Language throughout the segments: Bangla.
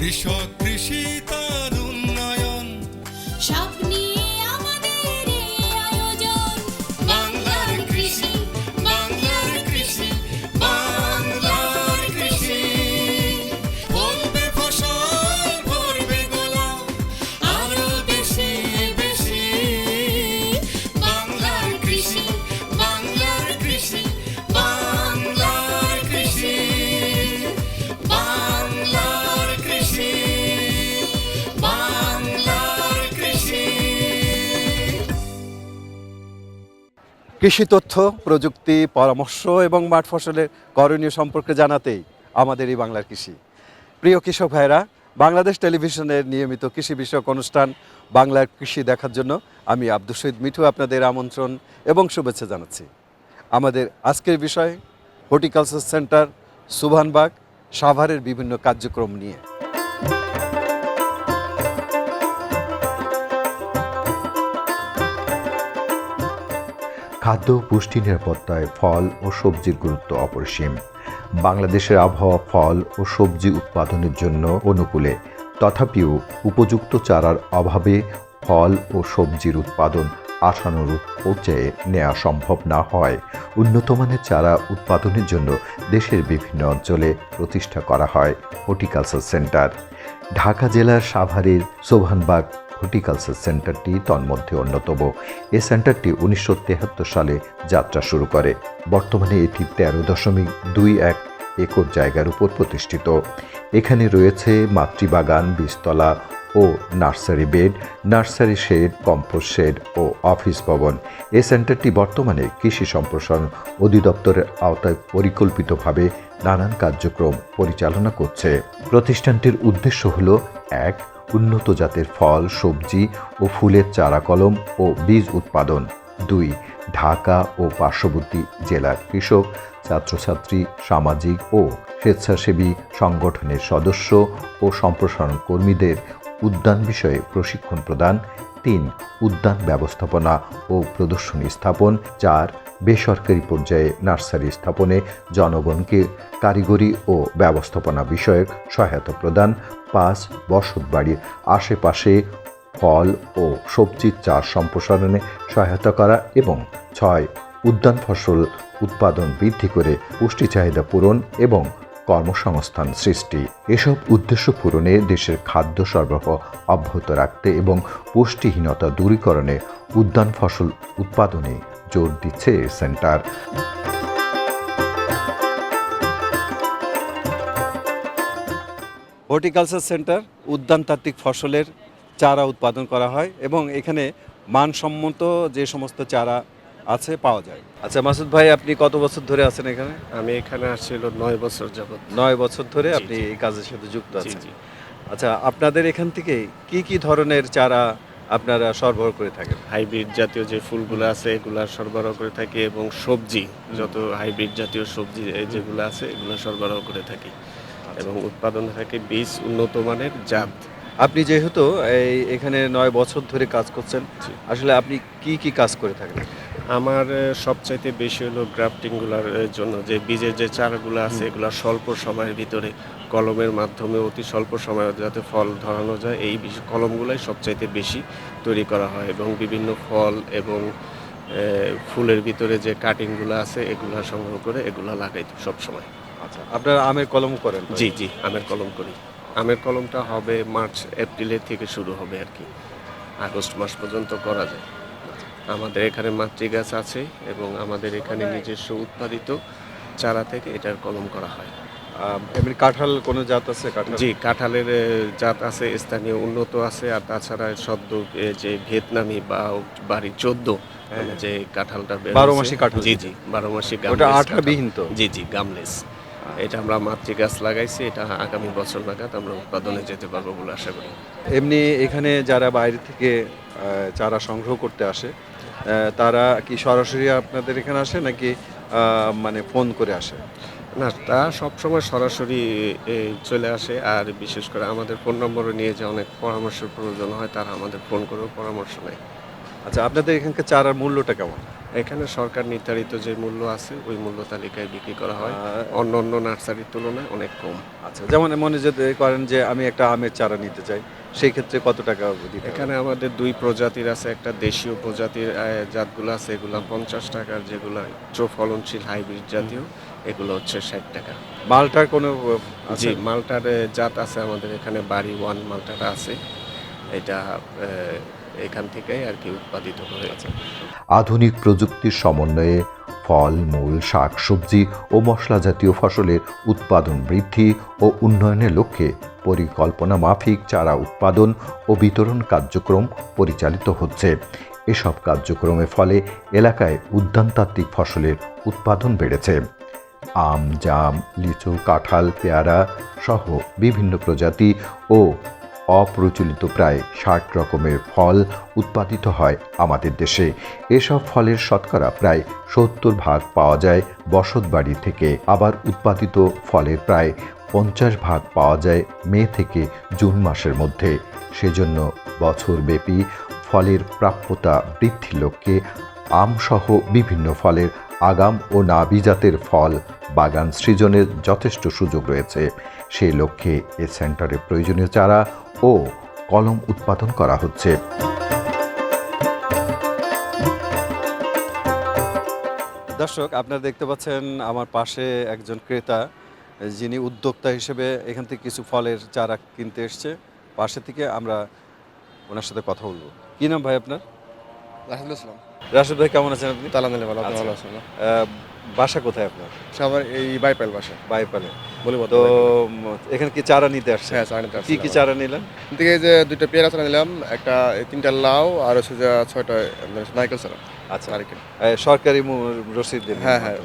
কৃষক কৃষি তার কৃষি তথ্য, প্রযুক্তি, পরামর্শ এবং মাঠ ফসলের করণীয় সম্পর্কে জানাতেই আমাদের এই বাংলার কৃষি। প্রিয় কৃষক ভাইরা বাংলাদেশ টেলিভিশনের নিয়মিত কৃষি বিষয়ক অনুষ্ঠান বাংলার কৃষি দেখার জন্য আমি আব্দুল শহীদ মিঠু আপনাদের আমন্ত্রণ এবং শুভেচ্ছা জানাচ্ছি। আমাদের আজকের বিষয় হর্টিকালচার সেন্টার, সুভানবাগ, সাভারের বিভিন্ন কার্যক্রম নিয়ে। খাদ্য পুষ্টি নিরাপত্তায় ফল ও সবজির গুরুত্ব অপরিসীম। বাংলাদেশের আবহাওয়া ফল ও সবজি উৎপাদনের জন্য অনুকূলে। তথাপিও উপযুক্ত চারার অভাবে ফল ও সবজির উৎপাদন আশানুরূপ পর্যায়ে নেওয়া সম্ভব না হয়। উন্নতমানের চারা উৎপাদনের জন্য দেশের বিভিন্ন অঞ্চলে প্রতিষ্ঠা করা হয়। হর্টিকালচার সেন্টার, ঢাকা জেলার সাভারের সোভানবাগ হর্টিকালচার সেন্টারটি তন্মধ্যে অন্যতম। এ সেন্টারটি উনিশশো সালে যাত্রা শুরু করে। বর্তমানে এটি তেরো দশমিক দুই এক একর জায়গার উপর প্রতিষ্ঠিত। এখানে রয়েছে মাতৃবাগান, বীজতলা ও nursery bed, nursery shed, compost shed ও অফিস ভবন। এ সেন্টারটি বর্তমানে কৃষি সম্প্রসারণ অধিদপ্তরের আওতায় পরিকল্পিতভাবে নানান কার্যক্রম পরিচালনা করছে। প্রতিষ্ঠানটির উদ্দেশ্য হল, এক উন্নত জাতের ফল, সবজি ও ফুলের চারা কলম ও বীজ উৎপাদন। দুই, ঢাকা ও পার্শ্ববর্তী জেলার কৃষক, ছাত্রছাত্রী, সামাজিক ও স্বেচ্ছাসেবী সংগঠনের সদস্য ও সম্প্রসারণ কর্মীদের উদ্যান বিষয়ে প্রশিক্ষণ প্রদান তিন উদ্যান ব্যবস্থাপনা ও প্রদর্শনী স্থাপন, চার বেসরকারি পর্যায়ে নার্সারি স্থাপনে জনগণকে কারিগরি ও ব্যবস্থাপনা বিষয়ক সহায়তা প্রদান, পাঁচ বসত বাড়ির আশেপাশে ফল ও সবজির চাষ সম্প্রসারণে সহায়তা করা এবং ছয় উদ্যান ফসল উৎপাদন বৃদ্ধি করে পুষ্টি চাহিদা পূরণ এবং কর্মসংস্থান সৃষ্টি। এসব উদ্দেশ্য পূরণে দেশের খাদ্য সরবরাহ অব্যাহত রাখতে এবং পুষ্টিহীনতা দূরীকরণে উদ্যান ফসল উৎপাদনে জোর দিচ্ছে সেন্টার। হর্টিকালচার সেন্টার উদ্যানতাত্ত্বিক ফসলের চারা উৎপাদন করা হয় এবং এখানে মানসম্মত যে সমস্ত চারা আছে পাওয়া যায়। আচ্ছা মাসুদ ভাই আপনি কত বছর ধরে আছেন এখানে? আমি এখানে আসছিল নয় বছর যাবত নয় বছর ধরে আপনি এই কাজের সাথে যুক্ত আছেন। আচ্ছা আপনাদের এখান থেকে কি কি ধরনের চারা আপনারা সরবরাহ করে থাকেন? হাইব্রিড জাতীয় যে ফুলগুলো আছে এগুলা সরবরাহ করে থাকি এবং সবজি যত হাইব্রিড জাতীয় সবজি এই যেগুলো আছে এগুলো সরবরাহ করে থাকি। এবং উৎপাদন থাকে বীজ উন্নত মানের জাত। আপনি যেহেতু এই এখানে নয় বছর ধরে কাজ করছেন আসলে আপনি কি কি কাজ করে থাকেন? আমার সবচাইতে বেশি হলো গ্রাফটিংগুলোর জন্য। যে বীজের যে চারাগুলো আছে এগুলো স্বল্প সময়ের ভিতরে কলমের মাধ্যমে অতি স্বল্প সময়ে যাতে ফল ধরানো যায় এই কলমগুলাই সবচাইতে বেশি তৈরি করা হয় এবং বিভিন্ন ফল এবং ফুলের ভিতরে যে কাটিংগুলো আছে এগুলো সংগ্রহ করে এগুলো লাগাই সব সময় আচ্ছা আপনারা আমের কলম করেন জি জি আমের কলম করি। আমের কলমটা হবে মার্চ এপ্রিলের থেকে শুরু হবে আর কি। আগস্ট মাস পর্যন্ত করা যায়। আমাদের এখানে মাতৃ গাছ আছে এবং আমাদের এখানে নিজস্ব উৎপাদিত চারা থেকে এটার কলম করা হয়। এমনি কাঁঠাল কোনো জাত আছে? কাঁঠাল? জি কাঁঠালের জাত আছে স্থানীয় উন্নত আছে আর তাছাড়া সদ্য যে ভিয়েতনামি বা বাড়ি চোদ্দ হ্যাঁ। যে কাঁঠালটা বারো মাসি কাঁঠাল। জি জি বারো মাসি ওটা। আঠাবিহীন তো? জি জি গামলেস। এটা আমরা মাতৃ গাছ লাগাইছি এটা আগামী বছর নাগাদ আমরা উৎপাদনে যেতে পারব বলে আশা করি। এমনি এখানে যারা বাইরে থেকে চারা সংগ্রহ করতে আসে তারা কি সরাসরি আপনাদের এখানে আসে নাকি মানে ফোন করে আসে? না তা সবসময় সরাসরি চলে আসে। আর বিশেষ করে আমাদের ফোন নম্বরও নিয়ে যে অনেক পরামর্শের প্রয়োজন হয় তারা আমাদের ফোন করেও পরামর্শ নেয়। আচ্ছা আপনাদের এখানকার চারার মূল্যটা কেমন? এখানে সরকার নির্ধারিত যে মূল্য আছে ওই মূল্য তালিকায় বিক্রি করা হয়। অন্য অন্য নার্সারির তুলনায় অনেক কম। আচ্ছা যেমন মনে যদি করেন যে আমি একটা আমের চারা নিতে চাই সেই ক্ষেত্রে কত টাকা এখানে আমাদের দুই প্রজাতির আছে একটা দেশীয় প্রজাতির জাতগুলো আছে এগুলো পঞ্চাশ টাকার যেগুলো উচ্চ ফলনশীল হাইব্রিড জাতীয় এগুলো হচ্ছে ষাট টাকা। মালটার কোনো জি মালটার জাত আছে আমাদের এখানে বাড়ি ওয়ান মালটাটা আছে। এটা এখান থেকেই আর কি উৎপাদিত হয়েছে। আধুনিক প্রযুক্তির সমন্বয়ে ফল, মূল শাক সবজি ও মশলা জাতীয় ফসলের উৎপাদন বৃদ্ধি ও উন্নয়নের লক্ষ্যে পরিকল্পনা মাফিক চারা উৎপাদন ও বিতরণ কার্যক্রম পরিচালিত হচ্ছে। এসব কার্যক্রমের ফলে এলাকায় উদ্যানতাত্ত্বিক ফসলের উৎপাদন বেড়েছে। আম, জাম, লিচু, কাঁঠাল, পেয়ারা সহ বিভিন্ন প্রজাতি ও অপ্রচলিত প্রায় ষাট রকমের ফল উৎপাদিত হয় আমাদের দেশে। এসব ফলের শতকরা প্রায় সত্তর ভাগ পাওয়া যায় বসতবাড়ি থেকে। আবার উৎপাদিত ফলের প্রায় পঞ্চাশ ভাগ পাওয়া যায় মে থেকে জুন মাসের মধ্যে। সেজন্য বছরব্যাপী ফলের প্রাপ্যতা বৃদ্ধির লক্ষ্যে আমসহ বিভিন্ন ফলের আগাম ও নাবি জাতের ফল বাগান সৃজনের যথেষ্ট সুযোগ রয়েছে। সেই লক্ষ্যে এ সেন্টারে প্রয়োজনীয় চারা ও কলম উৎপাদন করা হচ্ছে। দর্শক আপনারা দেখতে পাচ্ছেন আমার পাশে একজন ক্রেতা যিনি উদ্যোক্তা হিসেবে এখান থেকে কিছু ফলের চারা কিনতে এসছে। পাশে থেকে আমরা ওনার সাথে কথা বলব। কি নাম ভাই আপনার? রাহিদুল ইসলাম। রাশেদ ভাই কেমন আছেন আপনি? তালা নিলে ভালো আপনি আচ্ছা। ভালো আছেন বাসা কোথায় আপনার? সবার এই বাইপাল বাসা। বাইপালে। বলি তো এখানে কি চারা নিতে আসছে হ্যাঁ চারা নিতে কি কি চারা নিলেন? থেকে যে দুইটা পেয়ারা চারা নিলাম একটা তিনটা লাউ আর হচ্ছে ছয়টা নারকেল চারা। আচ্ছা। এই সরকারি রসিদ দিলেন। হ্যাঁ হ্যাঁ।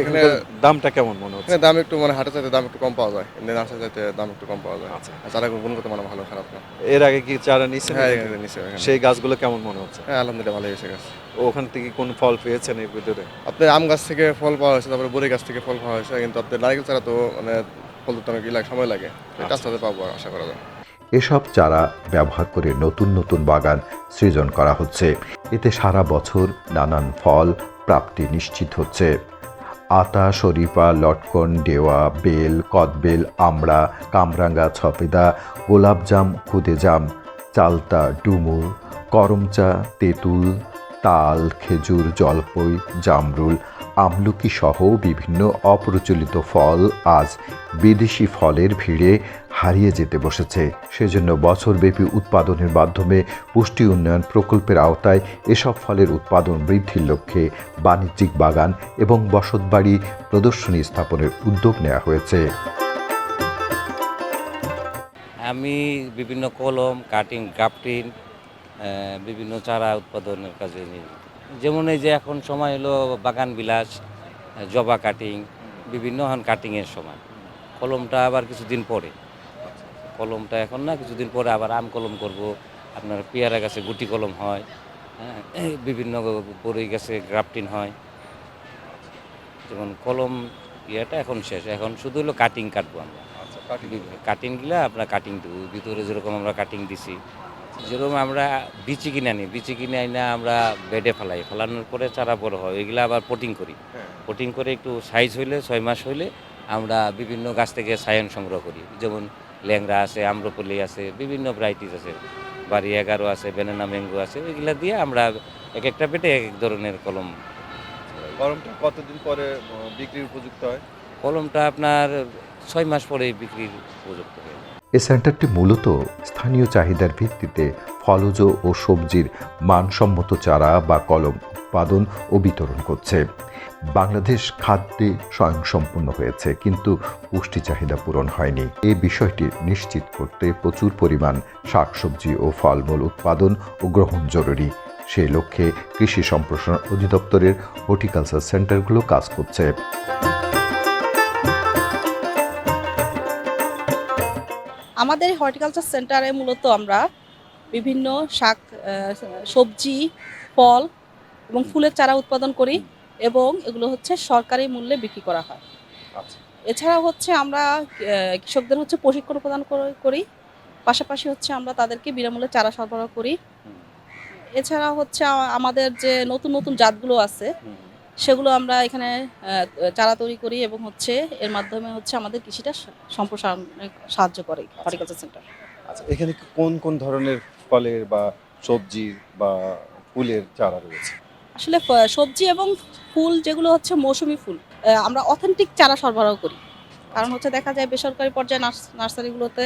এখানে দামটা কেমন মনে হচ্ছে? দাম একটু মানে হাটের চাইতে দাম একটু কম পাওয়া যায়। এমনি নার্সারি চাইতে দাম একটু কম পাওয়া যায়। আচ্ছা। চারা গুণগত মানে ভালো খারাপ না। এর আগে কি চারা নিচ্ছেন হ্যাঁ এখানে। নিচে সেই গাছগুলো কেমন মনে হচ্ছে? হ্যাঁ আলহামদুলিল্লাহ ভালো হয়েছে গাছ। ওখান থেকে কোন ফল পেয়েছেন এর ভিতরে আপনার আম গাছ থেকে ফল পাওয়া হয়েছে তারপরে বড়ি গাছ থেকে ফল পাওয়া হয়েছে কিন্তু আপনার নারকেল চারা তো মানে ফল ধরতে অনেক সময় লাগে। আস্তে আস্তে পাবো আশা করা যায়। এসব চারা ব্যবহার করে নতুন নতুন বাগান সৃজন করা হচ্ছে। এতে সারা বছর নানান ফল প্রাপ্তি নিশ্চিত হচ্ছে। আতা শরীফা লটকন, ডেওয়া, বেল, কদবেল, আমড়া, কামরাঙ্গা, ছপেদা, গোলাপজাম, খুদেজাম, চালতা ডুমুর করমচা, তেঁতুল, তাল, খেজুর, জলপই, জামরুল আমলকি সহ বিভিন্ন অপ্রচলিত ফল আজ বিদেশি ফলের ভিড়ে হারিয়ে যেতে বসেছে। সেজন্য বছরব্যাপী উৎপাদনের মাধ্যমে পুষ্টি উন্নয়ন প্রকল্পের আওতায় এসব ফলের উৎপাদন বৃদ্ধির লক্ষ্যে বাণিজ্যিক বাগান এবং বসতবাড়ি প্রদর্শনী স্থাপনের উদ্যোগ নেওয়া হয়েছে। আমি বিভিন্ন কলম, কাটিং, গ্রাফটিং বিভিন্ন চারা উৎপাদনের কাজে নিয়োজিত। যেমন এই যে এখন সময় হলো বাগান বিলাস জবা কাটিং বিভিন্ন এখন কাটিংয়ের সময়। কলমটা আবার কিছুদিন পরে। কলমটা এখন না কিছুদিন পরে আবার আম কলম করব। আপনার পেয়ারা গাছে গুটি কলম হয় হ্যাঁ, বিভিন্ন বড়ই গাছে গ্রাফটিং হয়। যেমন কলম ইয়েটা এখন শেষ। এখন শুধু হলো কাটিং কাটবো আমরা। কাটিং গিলা আমরা কাটিং দেবো। ভিতরে যেরকম আমরা কাটিং দিছি যেরকম আমরা বিচি কিনে আনি বিচি কিনে আনি আমরা বেডে ফেলাই ফেলানোর পরে চারা বড় হয় ওইগুলা আবার পটিং করি। পটিং করে একটু সাইজ হইলে ছয় মাস হইলে আমরা বিভিন্ন গাছ থেকে সায়ন সংগ্রহ করি। যেমন ল্যাংরা আছে আম্রপলি আছে বিভিন্ন ভ্যারাইটিস আছে। বাড়ি এগারো আছে বেনানা ম্যাঙ্গো আছে ওইগুলা দিয়ে আমরা এক একটা পেটে এক এক ধরনের কলম কলমটা কতদিন পরে বিক্রির উপযুক্ত হয়? কলমটা আপনার ছয় মাস পরে বিক্রির উপযুক্ত হয় এ সেন্টারটি মূলত স্থানীয় চাহিদার ভিত্তিতে ফলজ ও সবজির মানসম্মত চারা বা কলম উৎপাদন ও বিতরণ করছে। বাংলাদেশ খাদ্যে স্বয়ংসম্পূর্ণ হয়েছে, কিন্তু পুষ্টি চাহিদা পূরণ হয়নি। এ বিষয়টি নিশ্চিত করতে প্রচুর পরিমাণ শাকসবজি ও ফলমূল উৎপাদন ও গ্রহণ জরুরি। সেই লক্ষ্যে কৃষি সম্প্রসারণ অধিদপ্তরের হর্টিকালচার সেন্টারগুলো কাজ করছে। আমাদের হর্টিকালচার সেন্টারে মূলত আমরা বিভিন্ন শাক সবজি ফল এবং ফুলের চারা উৎপাদন করি এবং এগুলো হচ্ছে সরকারি মূল্যে বিক্রি করা হয়। আচ্ছা। এছাড়া হচ্ছে আমরা কৃষকদের হচ্ছে প্রশিক্ষণ প্রদান করে- করি। পাশাপাশি হচ্ছে আমরা তাদেরকে বিনামূল্যে চারা সরবরাহ করি। এছাড়া হচ্ছে আমাদের যে নতুন নতুন জাতগুলো আছে সেগুলো আমরা এখানে চারা তৈরি করি এবং হচ্ছে এর মাধ্যমে হচ্ছে আমাদের কৃষিটা সম্প্রসারণে সাহায্য করে হর্টিকালচার সেন্টার আচ্ছা এখানে কোন কোন ধরনের ফলের বা সবজির বা ফুলের চারা রয়েছে? আসলে সবজি এবং ফুল যেগুলো হচ্ছে মৌসুমি ফুল আমরা অথেন্টিক চারা সরবরাহ করি। কারণ হচ্ছে দেখা যায় বেসরকারি পর্যায়ে নার্স নার্সারিগুলোতে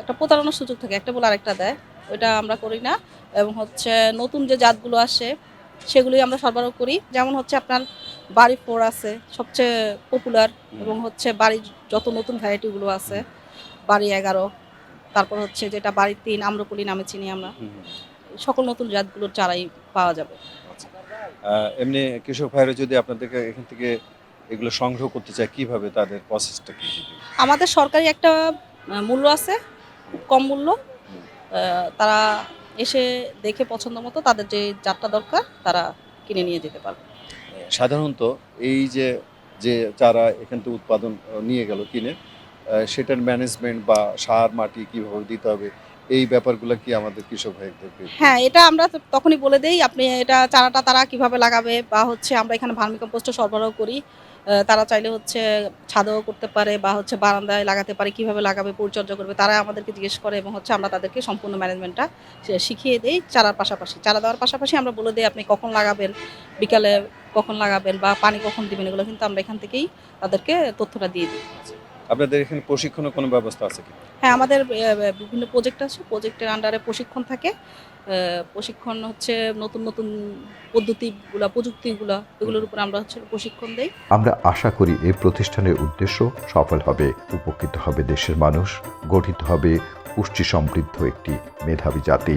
একটা প্রতারণার সুযোগ থাকে একটা বলে আরেকটা দেয়। ওইটা আমরা করি না এবং হচ্ছে নতুন যে জাতগুলো আসে সেগুলোই আমরা সরবরাহ করি। যেমন হচ্ছে আপনার বাড়ি ফোর আছে সবচেয়ে পপুলার এবং হচ্ছে বাড়ির যত নতুন ভ্যারাইটিগুলো আছে বাড়ি এগারো তারপর হচ্ছে যেটা বাড়ির তিন আম্রপলি নামে চিনি আমরা। সকল নতুন জাতগুলোর চারাই পাওয়া যাবে। এমনি কৃষক ভাইরা যদি আপনাদেরকে এখান থেকে এগুলো সংগ্রহ করতে চায় কীভাবে তাদের প্রসেসটা কি? আমাদের সরকারি একটা মূল্য আছে কম মূল্য। তারা এসে দেখে পছন্দ মতো তাদের যে জাতটা দরকার তারা কিনে নিয়ে যেতে পারবে। সাধারণত এই যে যে চারা এখান থেকে উৎপাদন নিয়ে গেল কিনে সেটার ম্যানেজমেন্ট বা সার মাটি কীভাবে দিতে হবে এই ব্যাপারগুলো কি আমাদের কৃষক ভাইদেরকে হ্যাঁ এটা আমরা তখনই বলে দেই আপনি এটা চারাটা তারা কীভাবে লাগাবে বা হচ্ছে আমরা এখানে ভার্মি কম্পোস্ট সরবরাহ করি তারা চাইলে হচ্ছে ছাদেও করতে পারে বা হচ্ছে বারান্দায় লাগাতে পারে কীভাবে লাগাবে পরিচর্যা করবে তারা আমাদেরকে জিজ্ঞেস করে এবং হচ্ছে আমরা তাদেরকে সম্পূর্ণ ম্যানেজমেন্টটা শিখিয়ে দেই চারার পাশাপাশি। চারা দেওয়ার পাশাপাশি আমরা বলে দিই আপনি কখন লাগাবেন বিকালে কখন লাগাবেন বা পানি কখন দিবেন এগুলো কিন্তু আমরা এখান থেকেই তাদেরকে তথ্যটা দিয়ে দিই। আপনাদের এখানে প্রশিক্ষণের কোনো ব্যবস্থা আছে কি? হ্যাঁ আমাদের বিভিন্ন প্রজেক্ট আছে। প্রজেক্টের আন্ডারে প্রশিক্ষণ থাকে। প্রশিক্ষণ হচ্ছে নতুন নতুন পদ্ধতিগুলা, প্রযুক্তিগুলা, এগুলোর উপর আমরা হচ্ছে প্রশিক্ষণ দেই। আমরা আশা করি এই প্রতিষ্ঠানের উদ্দেশ্য সফল হবে, উপকৃত হবে দেশের মানুষ, গঠিত হবে পুষ্টি সমৃদ্ধ একটি মেধাবী জাতি।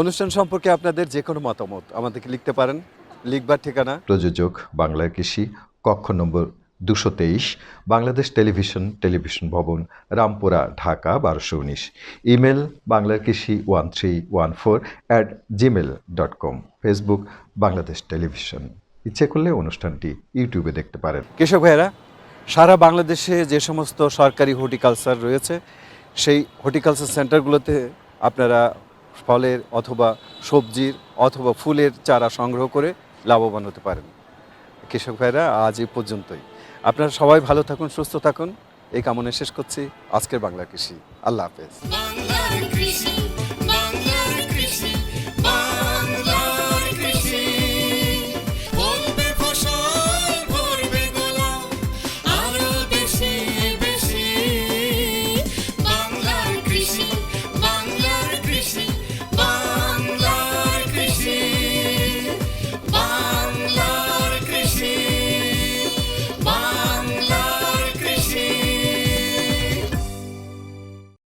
অনুষ্ঠান সম্পর্কে আপনাদের যে কোনো মতামত আমাদেরকে লিখতে পারেন। লিখবার ঠিকানা? প্রযোজক বাংলা কৃষি কক্ষ নম্বর দুশো তেইশ বাংলাদেশ টেলিভিশন টেলিভিশন ভবন রামপুরা ঢাকা বারোশো উনিশ। ইমেল বাংলার কৃষি one three one four at gmail dot com. Facebook Bangladesh television. ইচ্ছে করলে অনুষ্ঠানটি ইউটিউবে দেখতে পারেন। কৃষক ভাইয়েরা সারা বাংলাদেশে যে সমস্ত সরকারি হর্টিকালচার রয়েছে সেই হর্টিকালচার সেন্টারগুলোতে আপনারা ফলের অথবা সবজির অথবা ফুলের চারা সংগ্রহ করে লাভবান হতে পারেন। কৃষক ভাইরা, আজ এ পর্যন্তই। আপনারা সবাই ভালো থাকুন, সুস্থ থাকুন। এই কামনে শেষ করছি। আজকের বাংলা কৃষি। আল্লাহ হাফেজ।